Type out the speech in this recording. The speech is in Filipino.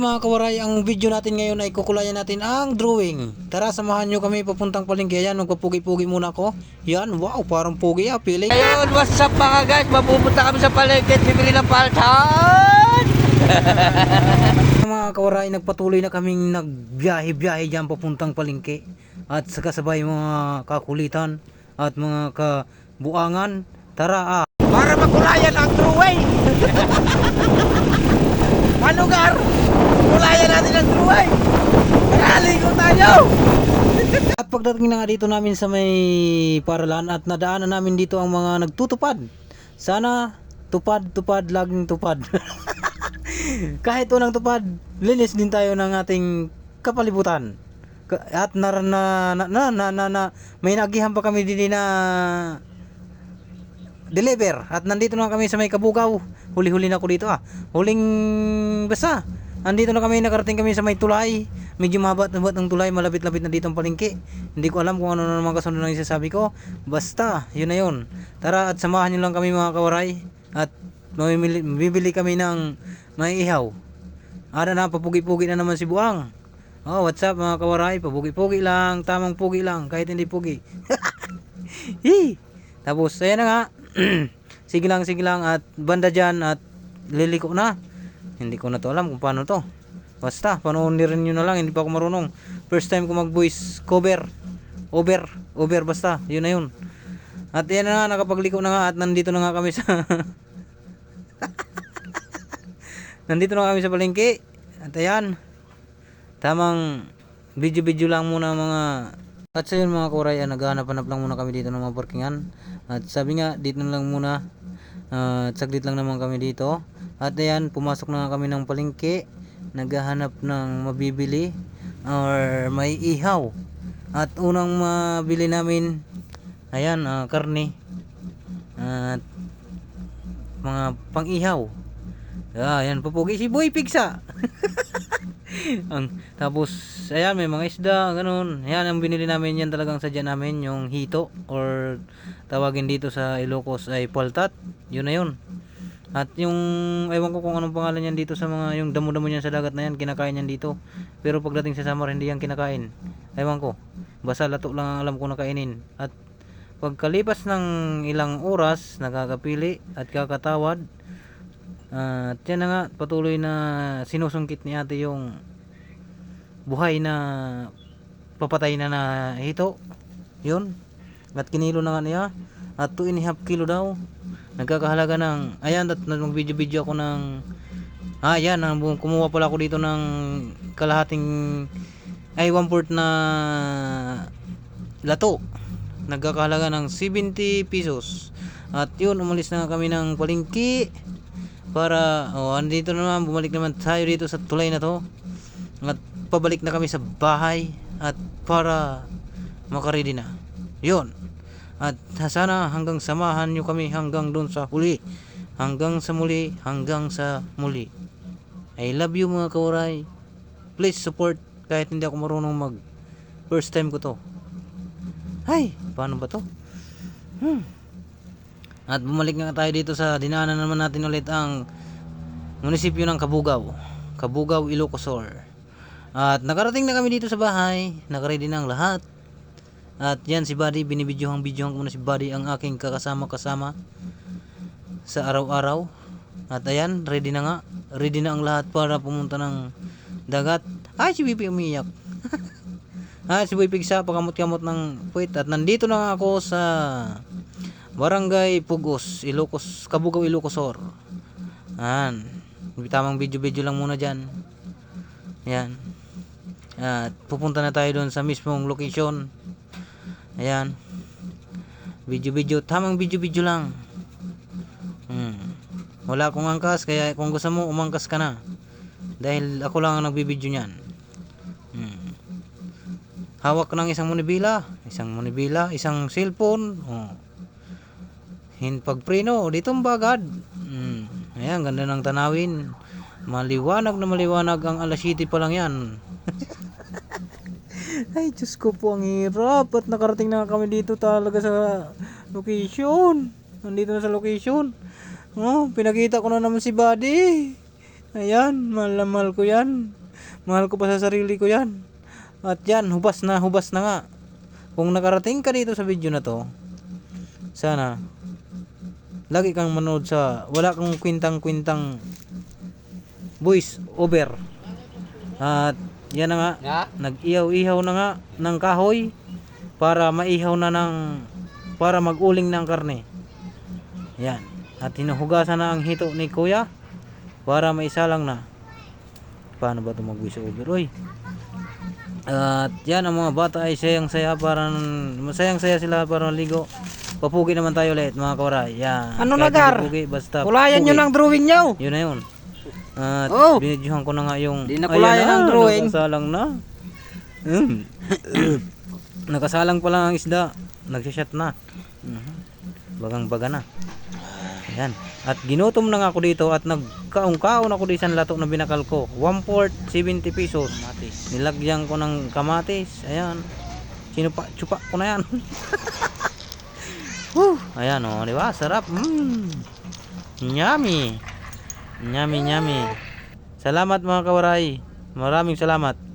mga kawaray? Ang video natin ngayon ay kukulayan natin ang drawing. Tara, samahan nyo kami papuntang palengke. Yan, magpapugi-pugi muna ako. Yan, wow, parang pugi ah, feeling. Ayun, what's up mga guys? Mapupunta kami sa palengke at bibili ng paltan! mga kawaray, nagpatuloy na kaming nagbiyahe-biyahe dyan papuntang palengke. At sa kasabay mga kakulitan at mga kabuangan. Tara ah. Para makulayan ang truway! ano gar? Kulayan natin ang truway! Nakaligo tayo! At pagdating na nga dito namin sa may paralan at nadaanan namin dito ang mga nagtutupad. Sana tupad, tupad, laging tupad. Kahit unang tupad, linis din tayo ng ating kapalibutan. Ka- At na na na na na, na, na may nagihan pa kami din na deliver at nandito na kami sa may kabugaw huli-huli na ako dito ah huling basta nandito na kami nakarating kami sa may tulay medyo mahabat-habat ng tulay malapit-lapit na dito ang palengke hindi ko alam kung ano na naman kasunod ng isasabi ko basta yun na yun tara at samahan nyo lang kami mga kawaray at mamimili, bibili kami ng may ihaw Ada na papugi-pugi na naman si Buang Oh, what's up mga kawaray? Papugi-pugi lang, tamang pugi lang, kahit hindi pugi. Hi! Tapos, ayan na nga. sige lang, sige lang. At banda dyan at liliko na. Hindi ko na to alam kung paano to. Basta, panoorin nyo na lang. Hindi pa ako marunong. First time ko mag voice cover. Over. Over basta. Yun na yun. At yan na nga, nakapagliko na nga at nandito na nga kami sa... nandito na kami sa palengke. At ayan. Tamang video-video lang muna mga at sa yun mga kuray, ah, naghahanap-hanap lang muna kami dito ng mga parkingan. At sabi nga, dito lang muna. At saglit lang naman kami dito. At ayan, pumasok na kami ng palengke. Naghahanap ng mabibili or may ihaw. At unang mabili namin, ayan, ah, karne. At mga pang-ihaw. Ah, ayan, papugi si Boy Pigsa. ang tapos ayan may mga isda ganun ayan ang binili namin yan talagang sadya namin yung hito or tawagin dito sa Ilocos ay paltat yun na yun at yung ewan ko kung anong pangalan yan dito sa mga yung damo-damo niyan sa dagat na yan kinakain yan dito pero pagdating sa summer hindi yan kinakain ewan ko basta lato lang ang alam ko na kainin at pagkalipas ng ilang oras nakakapili at kakatawad at yan na nga, patuloy na sinusungkit ni ate yung buhay na papatay na na hito. Yun. At kinilo na nga niya. At 2 and a half kilo daw. Nagkakahalaga ng, ayan, at nag-video-video ako ng, ah, yan, kumuha pala ako dito ng kalahating, ay, one fourth na lato. Nagkakahalaga ng 70 pesos. At yun, umalis na kami ng palengke para oh andito na naman bumalik naman tayo dito sa tulay na to at pabalik na kami sa bahay at para makaredy na yun at sana hanggang samahan nyo kami hanggang doon sa huli hanggang sa muli hanggang sa muli I love you mga kauray please support kahit hindi ako marunong mag first time ko to ay paano ba to hmm at bumalik nga tayo dito sa dinaanan naman natin ulit ang munisipyo ng Kabugaw. Kabugaw, Ilocosor. At nakarating na kami dito sa bahay. Nakaready na ang lahat. At yan si Buddy, binibidyohang bidyohang ko na si Buddy ang aking kakasama-kasama sa araw-araw. At ayan, ready na nga. Ready na ang lahat para pumunta ng dagat. Ay, si Bibi umiyak. ah, si Boy Pigsa, pakamot-kamot ng puwit. At nandito na nga ako sa Barangay Pugos, Ilocos, Kabugaw, Ilocosor. Yan. Tamang video-video lang muna dyan. Yan. At pupunta na tayo doon sa mismong location. Ayan. Video-video. Tamang video-video lang. Hmm. Wala akong angkas, kaya kung gusto mo, umangkas ka na. Dahil ako lang ang nagbibideo niyan. Hmm. Hawak ko ng isang monibila, isang monibila, isang cellphone. Oh. Hin pagpreno, dito bagad. Mm. Ayan, ganda ng tanawin. Maliwanag na maliwanag ang alas 7 pa lang yan. Ay, Diyos ko po, ang hirap. At nakarating na kami dito talaga sa location. Nandito na sa location. Oh, pinakita ko na naman si Buddy. Ayan, mahal na mahal ko yan. Mahal ko pa sa sarili ko yan. At yan, hubas na, hubas na nga. Kung nakarating ka dito sa video na to, sana, lagi kang manood sa, wala kang kwintang-kwintang voice over. At yan na nga, Ya. nag-ihaw-ihaw na nga ng kahoy para maihaw na ng para mag-uling ng karne. Yan. At hinuhugasan na ang hito ni Kuya para maisalang na. Paano ba ito mag-voice over? Uy. At yan ang mga bata ay sayang saya para masayang saya sila para maligo. Papugi naman tayo ulit mga kawaray. Yan. Ano Kahit na, Gar? basta Kulayan nyo pugi. ng drawing nyo. Yun na yun. At Oh! binidyohan ko na nga yung... Di na kulayan Ayan ang drawing. Nakasalang na. Mm. nakasalang pa lang ang isda. Nagsishot na. Mhm. Bagang-baga na. Ayan. At ginutom na nga ako dito at nagkaong-kaon ako dito sa lato na binakal ko. 1 port, 70 pesos. Nilagyan ko ng kamatis. Ayan. Sinupa, chupa ko na yan. Whew. Ayan o, oh, di ba? Sarap. Mm. Yummy. Yummy, yummy. Salamat mga kawaray. Maraming salamat.